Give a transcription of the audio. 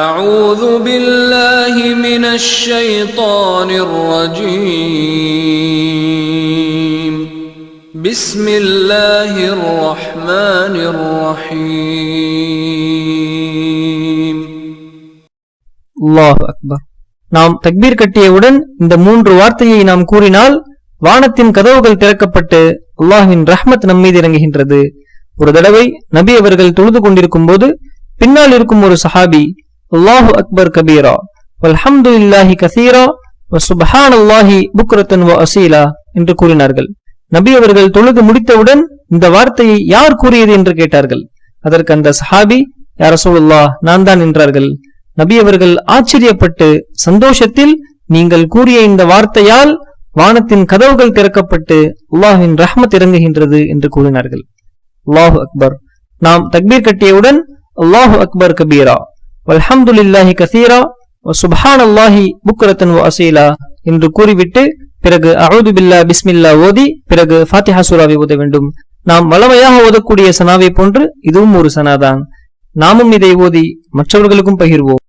أعوذ بالله من الشيطان الرجيم بسم الله الرحمن الرحيم அல்லாஹ் அக்பர் நாம் தக்பீர் கட்டியவுடன் இந்த மூன்று வார்த்தையை நாம் கூறினால் வானத்தின் கதவுகள் திறக்கப்பட்டு அல்லாஹ்வின் ரஹ்மத் நம்மீது இறங்குகின்றது ஒரு தடவை நபி அவர்கள் தொழுது கொண்டிருக்கும் போது பின்னால் இருக்கும் ஒரு சஹாபி அல்லாஹு அக்பர் கபீரா வல்ஹம்து இல்லாஹி கசீரா சுபஹான் அல்லாஹி புக்ரத்தன் வ அசீலா என்று கூறினார்கள். நபி அவர்கள் தொழுது முடித்தவுடன் இந்த வார்த்தையை யார் கூறியது என்று கேட்டார்கள். அதற்கு அந்த சஹாபி யார் ரசூலுல்லாஹ் நான் தான் என்றார்கள். நபி அவர்கள் ஆச்சரியப்பட்டு சந்தோஷத்தில் நீங்கள் கூறிய இந்த வார்த்தையால் வானத்தின் கதவுகள் திறக்கப்பட்டு அல்லாஹின் ரஹ்மத் இறங்குகின்றது என்று கூறினார்கள். அல்லாஹு அக்பர். நாம் தக்பீர் கட்டியவுடன் அல்லாஹு அக்பர் கபீரா. வல்ஹம்துலில்லாஹி கசீரா சுபஹான் அல்லாஹி புக்ரத்தன் வ அசீலா என்று கூறிவிட்டு பிறகு அவுது பில்லா பிஸ்மில்லா ஓதி பிறகு ஃபாத்திஹா சூராவை ஓத வேண்டும். நாம் வளமையாக ஓதக்கூடிய சனாவை போன்று இதுவும் ஒரு சனாதான். நாமும் இதை ஓதி மற்றவர்களுக்கும் பகிர்வோம்.